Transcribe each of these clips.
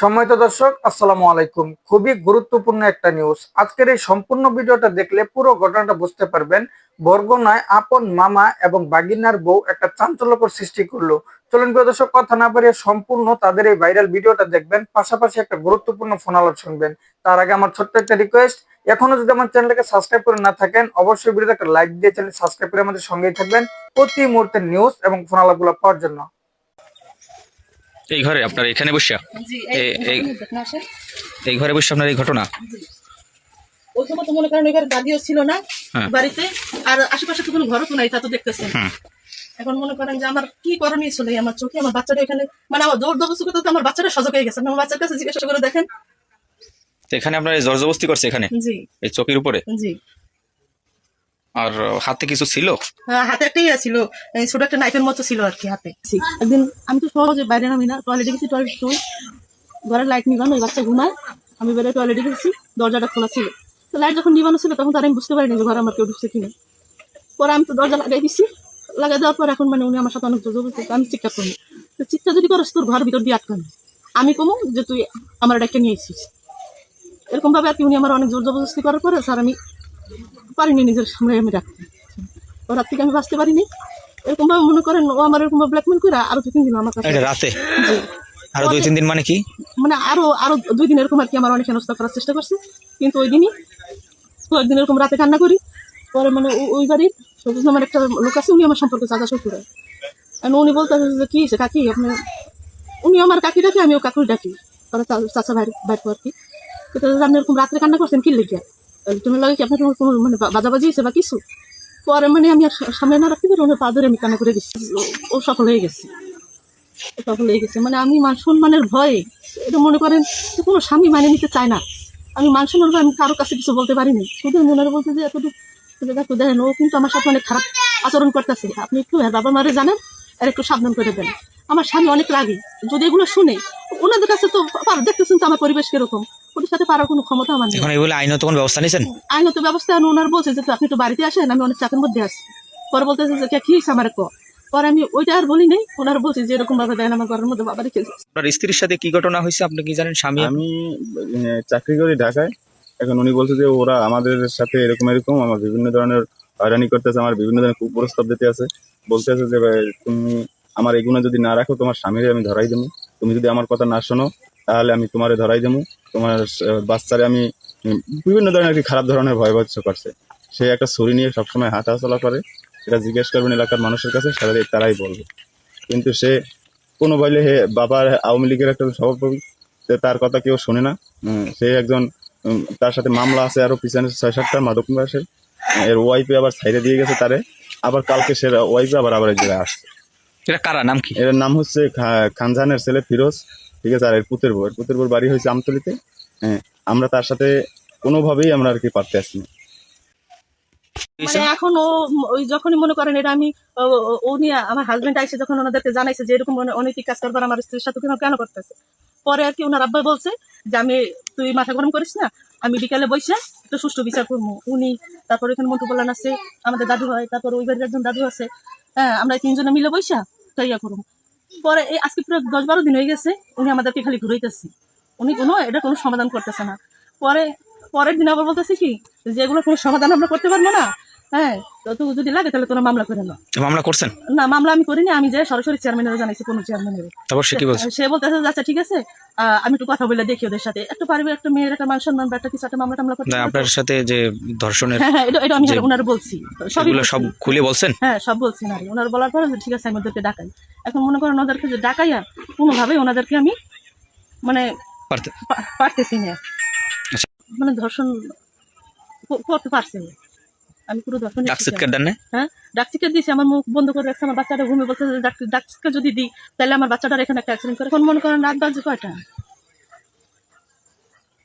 সম্মানিত দর্শক, আসসালামু আলাইকুম। খুবই গুরুত্বপূর্ণ একটা নিউজ আজকের এই সম্পূর্ণ ভিডিওটা দেখলে পুরো ঘটনাটা বুঝতে পারবেন। বরগুনায় আপন মামা এবং বাগিনার বউ একটা চাঞ্চল্যকর সৃষ্টি করল। চলুন প্রিয় দর্শক, কথা না বাড়িয়ে সম্পূর্ণ তাদের এই ভাইরাল ভিডিওটা দেখবেন। পাশাপাশি একটা গুরুত্বপূর্ণ ফোন আলাপ শুনবেন। তার আগে আমার ছোট্ট একটা রিকোয়েস্ট এখনও যদি আমার চ্যানেলটাকে সাবস্ক্রাইব করে না থাকেন, অবশ্যই ভিডিওতে একটা লাইক দিয়ে চ্যানেল সাবস্ক্রাইব করে আমাদের সঙ্গেই থাকবেন। প্রতি মুহূর্তের নিউজ এবং ফোন আলাপগুলো পাওয়ার জন্য। এই ঘরে আপনার এখানে বসিয়া এই- ঘরে বসে আপনার এই ঘটনা? ওই সময় তো মনে করেন ওই দাদিও ছিল না হ্যাঁ। বাড়িতে আর আশেপাশে তো কোনো ঘরও তো নাই তা তো দেখতেছেন। এখন মনে করেন যে আমার কি করণীয় ছিল আমার চোখে? আমার বাচ্চাটা এখানে মানে আমার জোর করতে তো আমার বাচ্চাটা সজাগ হয়ে গেছে। আমার বাচ্চার কাছে জিজ্ঞাসা করে দেখেন। এখানে আপনার এই জর্জবস্তি করছে এখানে? জি। এই চকির উপরে? জি। আর হাতে কিছু ছিল? হ্যাঁ, হাতে একটা ইয়ে ছিল ছোট একটা নাইফের মতো ছিল আর কি হাতে। একদিন আমি তো সহজে বাইরে নামি না টয়লেটে গেছি টয়লেট শুই। ঘরের লাইট নিবানো ওই বাচ্চা ঘুমায়। আমি বেরোয় টয়লেটে গেছি দরজাটা খোলা ছিল। তো লাইট যখন নিবানো ছিল তখন তার আমি বুঝতে পারিনি যে ঘরে আমার কেউ ঢুকছে কিনা। পরে আমি তো দরজা লাগাই দিছি। লাগাই দেওয়ার পর এখন মানে উনি আমার সাথে অনেক জবরদস্তি আমি চিৎকার করি তো চিৎকার যদি করস তোর ঘর ভিতর দিয়ে আটকানো। আমি কমু যে তুই আমার ডাক্তার নিয়ে এসেছিস। এরকম ভাবে আর কি উনি আমার অনেক জোর জবরদস্তি করার পরে স্যার আমি পারিনি নিজের সামনে আমি রাখতে। ওর হাত থেকে আমি বাঁচতে পারিনি। এরকম ভাবে মনে করেন ও আমার এরকম ব্ল্যাকমেল করে আরও দু তিন দিন আমার কাছে রাতে। আরও দুই তিন দিন মানে কি? মানে আরও আরও দুই দিন এরকম আর কি আমার অনেক হেনস্থা করার চেষ্টা করছে। কিন্তু ওই দিনই তো একদিন এরকম রাতে কান্না করি। পরে মানে ওই বাড়ির সবুজ নামের একটা লোক আছে উনি আমার সম্পর্কে চাচা শ্বশুর। আর উনি বলতে যে কি হয়েছে কাকি? আপনি উনি আমার কাকি ডাকি আমিও কাকুর ডাকি। তারা চাচা ভাই ভাই আর কি। তো আপনি এরকম রাত্রে কান্না করছেন কি লেগে তুমি লাগে কি আপনার কোনো- মানে বাজাবাজি হয়েছে বা কিছু? পরে মানে আমি আর সামনে না রাখতে পারি ওনার পা ধরে আমি কান্না করে ও- সফল হয়ে গেছে। ও সফল হয়ে গেছে। মানে আমি মান সম্মানের ভয়ে, এটা মনে করেন কোনো স্বামী মানে নিতে চায় না। আমি মান সম্মান আমি কারও কাছে কিছু বলতে পারিনি। শুধু মনে বলছে যে এতটুকু দেখো দেখেন, ও কিন্তু আমার সাথে অনেক খারাপ আচরণ করতেছে। আপনি একটু হ্যাঁ বাবা মারে জানেন, আর একটু সাবধান করে দেন। আমার স্বামী অনেক রাগী। যদি এগুলো শুনে, ওনাদের কাছে তো দেখতেছেন তো আমার পরিবেশ কীরকম। ওদের পারার কোনো ক্ষমতা আমার নেই। এখন এগুলো আইনত কোনো ব্যবস্থা নিয়েছেন? আইনত ব্যবস্থা ওনার বলছে যে তো আপনি একটু বাড়িতে আসেন আমি অনেক চাপের মধ্যে আছি। পরে বলতেছে যে কে হয়েছে আমার ক? পরে আমি ওইটা আর বলি নাই ওনার বলছে যে এরকম ভাবে দেন আমার ঘরের মধ্যে বাবা রেখে আপনার স্ত্রীর সাথে কি ঘটনা হয়েছে আপনি কি জানেন স্বামী? আমি চাকরি করি ঢাকায়। এখন উনি বলছে যে ওরা আমাদের সাথে এরকম এরকম আমার বিভিন্ন ধরনের হয়রানি করতেছে আমার বিভিন্ন ধরনের কুপ্রস্তাব দিতে আছে। বলতে আছে যে ভাই, তুমি আমার এগুলো যদি না রাখো তোমার স্বামীরে আমি ধরাই দেবো। তুমি যদি আমার কথা না শোনো তাহলে আমি তোমারে ধরাই দেবো। তোমার বাচ্চারে আমি বিভিন্ন ধরনের কি খারাপ ধরনের ভয়ভৎস করছে। সে একটা ছুরি নিয়ে সবসময় হাঁটা চলা করে। এটা জিজ্ঞেস করবেন এলাকার মানুষের কাছে সারা তারাই বলবে। কিন্তু সে কোনো বলে হে বাবার আওয়ামী লীগের একটা সভাপতি তার কথা কেউ শোনে না। সে একজন তার সাথে মামলা আছে আরও পিছনে ছয় সাতটা মাদক নিবাসের। এর ওয়াইফে আবার সাইডে দিয়ে গেছে তারে। আবার কালকে সে ওয়াইফে আবার আবার এক জায়গায় আসছে। এটা কারা? নাম কি? এর নাম হচ্ছে খা- খানজাহানের ছেলে ফিরোজ। ঠিক আছে, আর এর পুতের বউ এর পুতের বউর বাড়ি হয়েছে আমতলিতে। হ্যাঁ আমরা তার সাথে কোনোভাবেই আমরা আর কি পারতে আসি না মানে এখন ওই যখনই মনে করেন এটা আমি আমার আইসে যখন ওনাদেরকে জানাইছে যে এরকম অনে- অনৈতিক কাজ করবার আমার স্ত্রীর সাথে কেন করতেছে? পরে আর কি ওনার আব্বা বলছে যে, আমি, তুই মাথা গরম করিস না, আমি বিকালে বসে একটু সুষ্ঠু বিচার করব উনি, তারপর এখানে মন্টু বলান আছে, আমাদের দাদু হয়, তারপর ওই বাড়ির একজন দাদু আছে। হ্যাঁ আমরা তিনজনে মিলে বসা তো ইয়া করব পরে এই আজকে পুরো দশ বারো দিন হয়ে গেছে, উনি আমাদেরকে খালি ঘুরাইতেছে। উনি কোনো, এটা কোনো সমাধান করতেছে না। পরে, পরের দিন আবার বলতেছে কি যেগুলো কোনো সমাধান আমরা করতে পারব না। হ্যাঁ তো তো যদি লাগে তাহলে তোরা মামলা করে মামলা করছেন? না মামলা আমি করিনি আমি যে সরাসরি চেয়ারম্যানের জানাইছি কোনো চেয়ারম্যানের তারপর সে কি বলছে? সে বলতেছে আচ্ছা ঠিক আছে আমি একটু কথা বলে দেখি ওদের সাথে। একটা পারবে একটা মেয়ের একটা মান সম্মান একটা কিছু একটা মামলা টামলা করতে না, আপনার সাথে যে ধর্ষণের হ্যাঁ হ্যাঁ এটা এটা আমি ওনার বলছি। সবই সব খুলে বলছেন? হ্যাঁ সব বলছি ওনার বলার পরে ঠিক আছে আমি ওদেরকে ডাকাই। এখন মনে করেন ওদেরকে যে ডাকাইয়া কোনোভাবেই ওনাদেরকে আমি মানে পারতেছি না। আচ্ছা। মানে ধর্ষণ করতে পারছি না। আমি পুরো চিৎকার দেন হ্যাঁ? দিয়েছি আমার মুখ বন্ধ করে রাখছে আমার বাচ্চাটা ঘুমে বলছে যদি দিই তাহলে আমার বাচ্চাটার এখানে একটা অ্যাক্সিডেন্ট করে। এখন মনে করেন রাত বাজে কয়টা?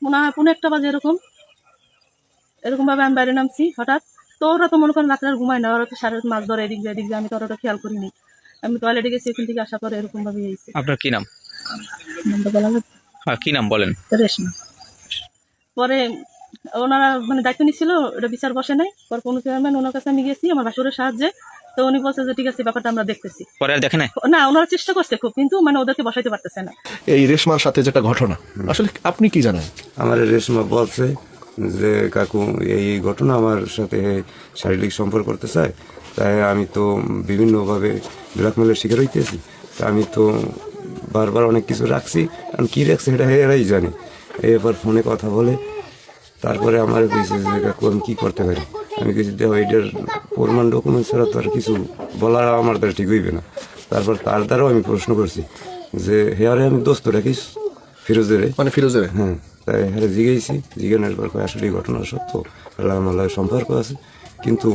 মনে হয় পনেরো একটা বাজে এরকম। এরকম ভাবে আমি বাইরে নামছি হঠাৎ। তো ওরা তো মনে করেন রাত্রে আর ঘুমায় না ওরা তো সারা মাছ ধরে এদিক যায় এদিক যায় আমি তো ওটা খেয়াল করিনি। আমি টয়লেটে গেছি এখান থেকে আসার পরে এরকম ভাবে হয়েছে। আপনার কি নাম? নামটা বলা হ্যাঁ কি নাম বলেন? রেশমা। পরে ওনারা মানে দায়িত্ব নিচ্ছিল ওটা বিচার বসে নাই। পরে কোনো চেয়ারম্যান ওনার কাছে আমি গেছি আমার ভাসুরের সাহায্যে। তো উনি বলছে যে ঠিক আছে ব্যাপারটা আমরা দেখতেছি। পরে আর দেখে না ওনারা চেষ্টা করছে খুব কিন্তু মানে ওদেরকে বসাইতে পারতেছে না। এই রেশমার সাথে যেটা ঘটনা আসলে আপনি কি জানেন? আমার রেশমা বলছে যে কাকু এই ঘটনা আমার সাথে শারীরিক সম্পর্ক করতে চায় তাই আমি তো বিভিন্নভাবে ব্ল্যাকমেলের শিকার হইতেছি। তা আমি তো বারবার অনেক কিছু রাখছি কারণ কী রাখছি এটা এরাই জানে। এবার ফোনে কথা বলে তারপরে আমার কাকু আমি কী করতে পারি? আমি কিছু দেওয়া এটার প্রমাণ ডকুমেন্ট ছাড়া তো আর কিছু বলা আমার দ্বারা ঠিক হইবে না। তারপর তার দ্বারাও আমি প্রশ্ন করছি যে হেয়ারে আমি দোস্ত রাখিস ফিরোজের? মানে ফিরোজের? হ্যাঁ তাই হ্যাঁ জিগেছি জিজ্ঞানের পর আসলে এই ঘটনা সত্য। আল্লাহ আমার সম্পর্ক আছে। কিন্তু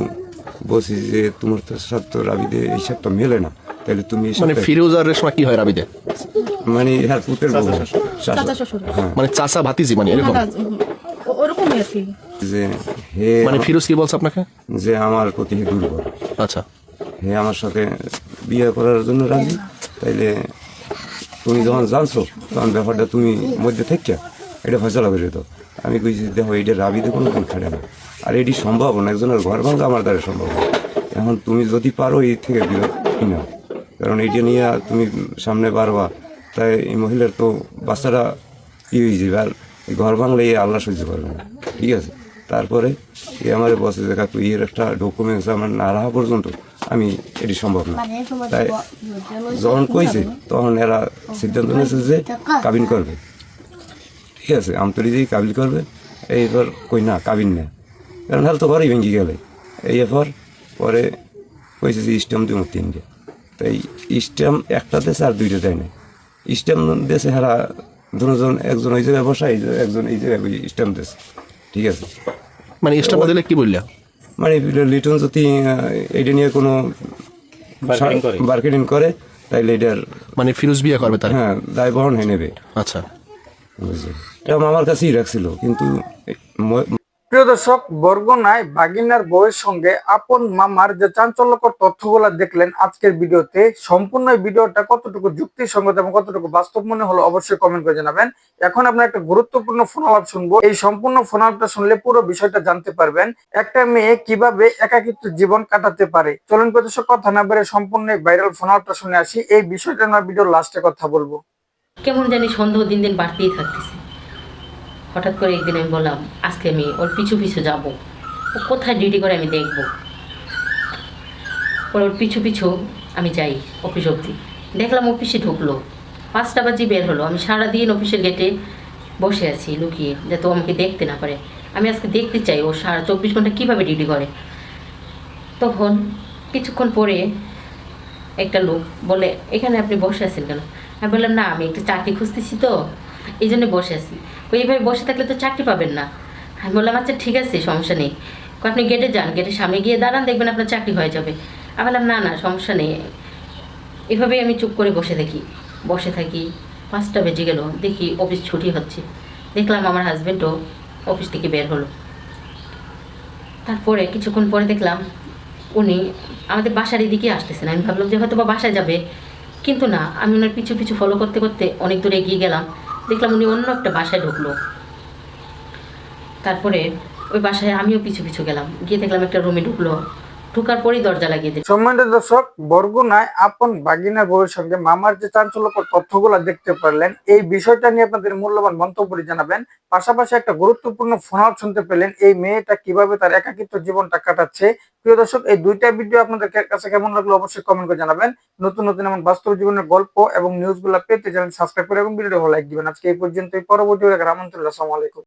বলছি যে তোমার তো সাথে তো রাবিদে এই সবটা মেলে না। তাহলে তুমি মানে ফিরোজ আর রেশমা কি হয় রাবিদে মানে হ্যাঁ পুতের বউ। শাশুড়ি। চাচা হ্যাঁ মানে চাচা ভাতিজি মানে এরকম? যে হে মানে ফিরোজ কি বলছে আপনাকে? যে আমার প্রতি দুর্বল। আচ্ছা। হে আমার সাথে বিয়ে করার জন্য রাজি? তাইলে তুমি যখন জানছো তখন ব্যাপারটা তুমি মধ্যে থেকে এটা ফয়সলা করে দাও আমি কইছি দেখো এটা রাবিতে কোনো কোন খেলে না। আর এটি সম্ভব না একজনের ঘর ভাঙা আমার দ্বারা সম্ভব না। এখন তুমি যদি পারো এই থেকে বিরত কিনা কারণ এইটা নিয়ে তুমি সামনে পারবা। তাই এই মহিলার তো বাচ্চারা ই হয়ে যাবে। আর ঘর ভাঙলে এই আল্লাহ সহ্য করবে না। ঠিক আছে? তারপরে এ আমার বসে দেখা কাকু এর একটা ডকুমেন্টস আমার না রাখা পর্যন্ত আমি এটি সম্ভব না। তাই যখন কইছে তখন এরা সিদ্ধান্ত নিয়েছে যে কাবিন করবে। ঠিক আছে? আমতরি যেই কাবিল করবে। এই এইবার কই না কাবিন না। কারণ হাল তো ঘরেই ভেঙে গেলে। এই এরপর পরে কইছে যে স্ট্যাম্প দিব তিনটে। তাই স্ট্যাম্প একটা দেশে আর দুইটা দেয় না স্ট্যাম্প দেশে হারা দুজন একজন ওই জায়গায় বসা এই একজন এই জায়গায় স্ট্যাম্প দিয়েছে ঠিক আছে? মানে স্ট্যাম্প দিলে কি বললা? মানে লিটন যদি এটা নিয়ে কোনো মার্কেটিং করে। তাইলে এটার মানে ফিরোজ বিয়ে করবে তার? হ্যাঁ দায় বহন হয়ে নেবে। আচ্ছা। বুঝলি? এটা আমার কাছেই রাখছিল কিন্তু প্রিয় দর্শক, বরগুনায় বাগিনার বউয়ের সঙ্গে আপন মামার যে চাঞ্চল্যকর তথ্যগুলো দেখলেন আজকের ভিডিওতে, সম্পূর্ণ ভিডিওটা কতটুকু যুক্তিসঙ্গত এবং কতটুকু বাস্তব মনে হলো অবশ্যই কমেন্ট করে জানাবেন। এখন আপনার একটা গুরুত্বপূর্ণ ফোন আলাপ শুনব। এই সম্পূর্ণ ফোন আলাপটা শুনলে পুরো বিষয়টা জানতে পারবেন। একটা মেয়ে কীভাবে একাকিত্ব জীবন কাটাতে পারে? চলুন প্রিয় দর্শক, কথা না বেড়ে সম্পূর্ণ ভাইরাল ফোন আলাপটা শুনে আসি। এই বিষয়টা না ভিডিওর লাস্টে কথা বলব। কেমন জানি সন্দেহ দিন দিন বাড়তেই থাকতেছে। হঠাৎ করে একদিন আমি বললাম, আজকে আমি ওর পিছু পিছু যাব। ও কোথায় ডিউটি করে আমি দেখব? ওর ওর পিছু পিছু আমি যাই অফিস অবধি। দেখলাম অফিসে ঢুকলো। পাঁচটা বাজি বের হলো। আমি সারাদিন অফিসের গেটে বসে আছি, লুকিয়ে, যাতে ও আমাকে দেখতে না পারে। আমি আজকে দেখতে চাই ও সারা চব্বিশ ঘণ্টা কীভাবে ডিউটি করে। তখন কিছুক্ষণ পরে একটা লোক বলে, এখানে আপনি বসে আছেন কেন? আমি বললাম, না, আমি একটু চাকরি খুঁজতেছি তো। এই জন্য বসে আছি। এইভাবে বসে থাকলে তো চাকরি পাবেন না। আমি বললাম আচ্ছা ঠিক আছে, সমস্যা নেই। আপনি গেটে যান গেটের সামনে গিয়ে দাঁড়ান, দেখবেন আপনার চাকরি হয়ে যাবে। আমি বললাম, না না, সমস্যা নেই। এভাবেই আমি চুপ করে বসে থাকি। বসে থাকি, পাঁচটা বেজে গেল, দেখি অফিস ছুটি হচ্ছে। দেখলাম আমার হাজব্যান্ডও অফিস থেকে বের হলো। তারপরে কিছুক্ষণ পরে দেখলাম, উনি আমাদের বাসার এদিকে আসতেছেন। আমি ভাবলাম যে হয়তো বা বাসায় যাবে। কিন্তু না, আমি ওনার পিছু পিছু ফলো করতে করতে অনেক দূরে এগিয়ে গেলাম। দেখলাম উনি অন্য একটা বাসায় ঢুকলো। তারপরে ওই বাসায় আমিও পিছু পিছু গেলাম। গিয়ে দেখলাম একটা রুমে ঢুকলো। ঢুকার পরেই দরজা লাগিয়ে দিল। সম্মানিত দর্শক, বরগুনায় আপন বাগিনার বউয়ের সঙ্গে মামার যে চাঞ্চল্যকর তথ্যগুলো দেখতে পারলেন, এই বিষয়টা নিয়ে আপনাদের মূল্যবান মন্তব্যটি জানাবেন। পাশাপাশি একটা গুরুত্বপূর্ণ ফোন আউট শুনতে পেলেন, এই মেয়েটা কীভাবে তার একাকিত্ব জীবনটা কাটাচ্ছে। প্রিয় দর্শক, এই দুইটা ভিডিও আপনাদের কাছে কেমন লাগল অবশ্যই কমেন্ট করে জানাবেন। নতুন নতুন এমন বাস্তব জীবনের গল্প এবং নিউজগুলো পেতে চ্যানেল সাবস্ক্রাইব করে এবং ভিডিও ভালো লাইক দিবেন। আজকে এই পর্যন্তই, পরবর্তী রামন্তুল্লাহ আসসালামু আলাইকুম।